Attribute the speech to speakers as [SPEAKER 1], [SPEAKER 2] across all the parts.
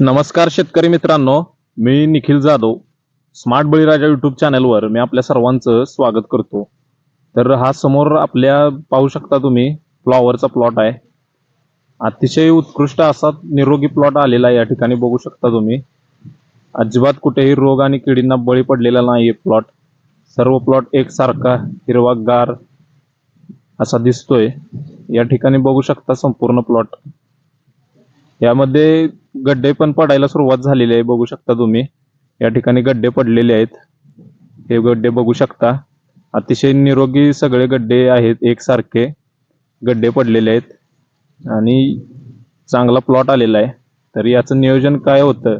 [SPEAKER 1] नमस्कार शेतकरी मित्रांनो मी निखिल जाधव स्मार्ट बळीराजा युट्यूब चॅनलवर मी आपल्या सर्वांचं स्वागत करतो. तर हा समोर आपल्या पाहू शकता तुम्ही फ्लॉवरचा प्लॉट आहे. अतिशय उत्कृष्ट असा निरोगी प्लॉट आलेला आहे या ठिकाणी बघू शकता तुम्ही. अजिबात कुठेही रोग आणि किडींना बळी पडलेला नाही प्लॉट सर्व प्लॉट एकसारखा हिरवागार असा दिसतोय. या ठिकाणी बघू शकता संपूर्ण प्लॉट यामध्ये गड्डे पण पडायला सुरुवात झालेली आहे बघू शकता तुम्ही. या ठिकाणी गड्डे पडलेले आहेत. हे गड्डे बघू शकता. अतिशय निरोगी सगळे गड्डे आहेत एकसारखे. गड्डे पडलेले आहेत. आणि चांगला प्लॉट आलेला आहे. तर याचं नियोजन काय होतं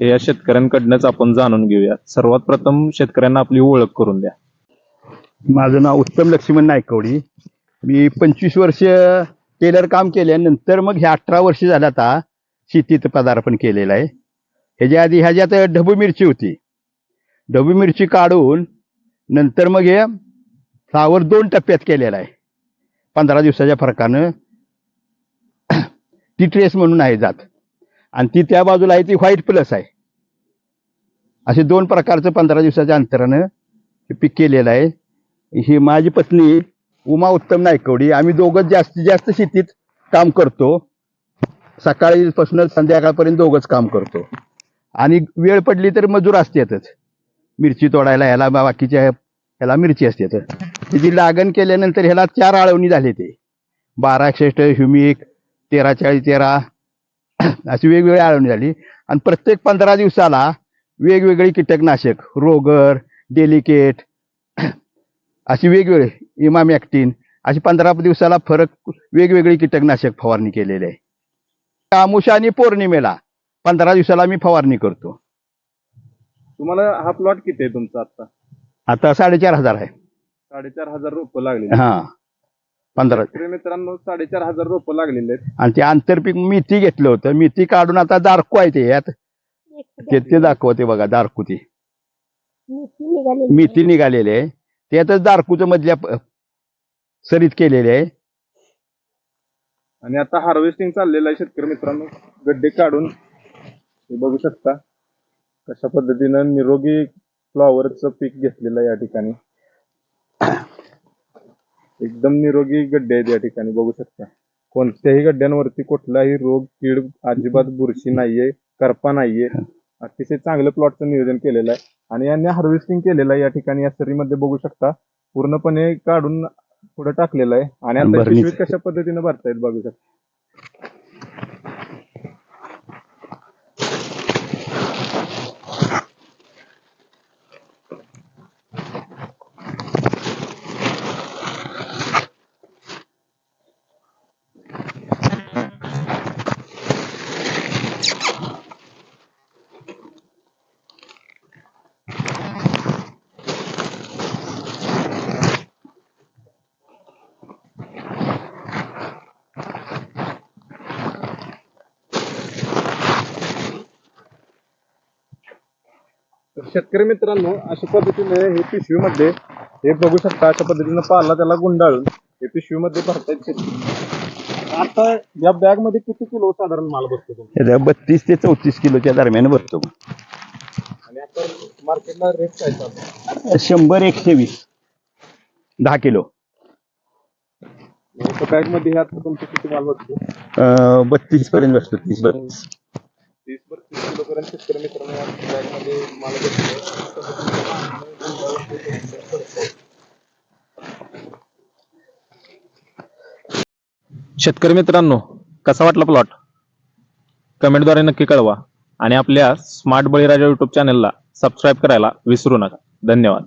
[SPEAKER 1] हे या शेतकऱ्यांकडनंच आपण जाणून घेऊया. सर्वात प्रथम शेतकऱ्यांना आपली ओळख करून द्या.
[SPEAKER 2] माझं नाव उत्तम लक्ष्मण नायकवडी. मी पंचवीस वर्ष टेलर काम केल्यानंतर मग हे अठरा वर्ष झालं आता शेतीत पदार्पण केलेलं आहे. ह्याच्या आधी ह्याच्यात ढबू मिरची होती. ढबू मिरची काढून नंतर मग हे फ्लावर दोन टप्प्यात केलेला आहे. पंधरा दिवसाच्या फरकानं ती ट्रेस म्हणून आहे जात. आणि ती त्या बाजूला आहे ती व्हाईट प्लस आहे. असे दोन प्रकारचं पंधरा दिवसाच्या अंतरानं पीक केलेलं आहे. ही माझी पत्नी उमा उत्तम नायकवडी आम्ही दोघं जास्तीत जास्त शेतीत काम करतो. सकाळीपासून संध्याकाळपर्यंत दोघंच काम करतो. आणि वेळ पडली तर मजूर असतातच. मिरची तोडायला ह्याला बाकीच्या ह्याला मिरची असते त्याची लागण केल्यानंतर ह्याला चार आळवणी झाले ते. बारा एकसष्ट ह्युमिक तेरा चाळीस तेरा अशी वेगवेगळी आळवणी झाली. आणि प्रत्येक पंधरा दिवसाला वेगवेगळी कीटकनाशक रोगर डेलिकेट अशी वेगवेगळे इमामॅक्टिन अशी पंधरा दिवसाला फरक वेगवेगळी कीटकनाशक फवारणी केलेली आहे. आमुषा आणि पौर्णिमेला. पंधरा दिवसाला मी फवारणी करतो.
[SPEAKER 1] तुम्हाला हा प्लॉट किती आहे तुमचा आता?
[SPEAKER 2] आता साडेचार हजार आहे.
[SPEAKER 1] साडेचार हजार रोपं लागलेले
[SPEAKER 2] हा. पंधरा
[SPEAKER 1] मित्रांनो साडेचार हजार रोपं लागलेले आहेत.
[SPEAKER 2] आणि ते आंतरपीक मेथी घेतलं होतं. मेथी काढून आता दारकू आहे ते. यात ते ते दाखवते बघा दारकू ती. मेथी निघालेली आहे. त्यातच दारकूचं मधल्या सरीत केलेले आहे.
[SPEAKER 1] आणि आता हार्वेस्टिंग चाललेलं आहे शेतकरी मित्रांनो. गड्डे काढून हे बघू शकता. कशा पद्धतीनं निरोगी फ्लॉवरचं पीक घेतलेलं आहे या ठिकाणी. एकदम निरोगी गड्डे आहेत या ठिकाणी बघू शकता. कोणत्याही गड्ड्यांवरती कुठलाही रोग कीड अजिबात बुरशी नाहीये करपा नाहीये. अतिशय चांगलं प्लॉटचं नियोजन केलेलं आहे. आणि यांनी हार्वेस्टिंग केलेलं आहे या ठिकाणी या सरीमध्ये बघू शकता. पूर्णपणे काढून पुढे टाकलेलं आहे आणि आता
[SPEAKER 2] भरणीचं.
[SPEAKER 1] पिशवीत कशा पद्धतीने भरतायत बघू शकता तर शेतकरी मित्रांनो अशा पद्धतीने हे पिशवीमध्ये हे बघू शकता अशा पद्धतीनं पाला त्याला गुंडाळून हे पिशवीमध्ये भरतायत शेतकरी. आता या बॅगमध्ये किती किलो साधारण माल बसतो
[SPEAKER 2] बत्तीस ते चौतीस किलोच्या दरम्यान भरतो.
[SPEAKER 1] आणि आता मार्केटला रेट काय चालू
[SPEAKER 2] शंभर एकशे वीस दहा किलो.
[SPEAKER 1] बॅगमध्ये आता तुमचं किती माल बसतो?
[SPEAKER 2] बत्तीस पर्यंत बसतो तीस बत्तीस.
[SPEAKER 1] तीस बत्तीस शेतकरी मित्रांनो या बॅगमध्ये घेतलं शेतकरी मित्रांनो कसा वाटला प्लॉट कमेंटद्वारे नक्की कळवा आणि आपल्या स्मार्ट बळीराजा युट्यूब चॅनलला सबस्क्राईब करायला विसरू नका. धन्यवाद.